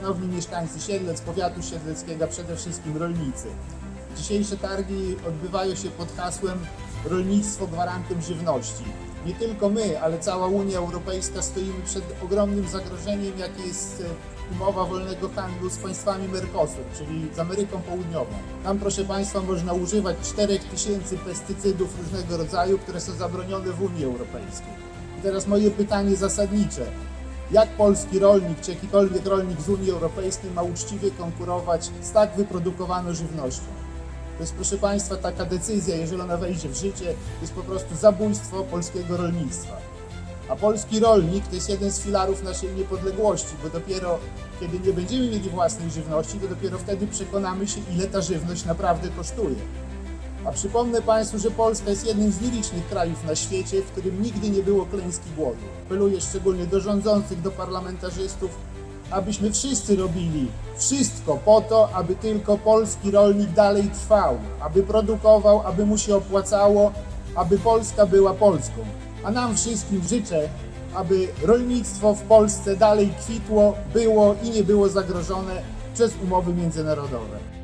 szanowni mieszkańcy Siedlec, powiatu siedleckiego, przede wszystkim rolnicy. Dzisiejsze targi odbywają się pod hasłem Rolnictwo gwarantem żywności. Nie tylko my, ale cała Unia Europejska stoimy przed ogromnym zagrożeniem, jakie jest e, umowa wolnego handlu z państwami Mercosur, czyli z Ameryką Południową. Tam, proszę Państwa, można używać 4000 pestycydów różnego rodzaju, które są zabronione w Unii Europejskiej. I teraz moje pytanie zasadnicze. Jak polski rolnik, czy jakikolwiek rolnik z Unii Europejskiej ma uczciwie konkurować z tak wyprodukowaną żywnością? To jest, proszę Państwa, taka decyzja, jeżeli ona wejdzie w życie, to jest po prostu zabójstwo polskiego rolnictwa. A polski rolnik to jest jeden z filarów naszej niepodległości, bo dopiero kiedy nie będziemy mieli własnej żywności, to dopiero wtedy przekonamy się, ile ta żywność naprawdę kosztuje. A przypomnę Państwu, że Polska jest jednym z nielicznych krajów na świecie, w którym nigdy nie było klęski głodu. Apeluję szczególnie do rządzących, do parlamentarzystów, abyśmy wszyscy robili wszystko po to, aby tylko polski rolnik dalej trwał, aby produkował, aby mu się opłacało, aby Polska była Polską. A nam wszystkim życzę, aby rolnictwo w Polsce dalej kwitło, było i nie było zagrożone przez umowy międzynarodowe.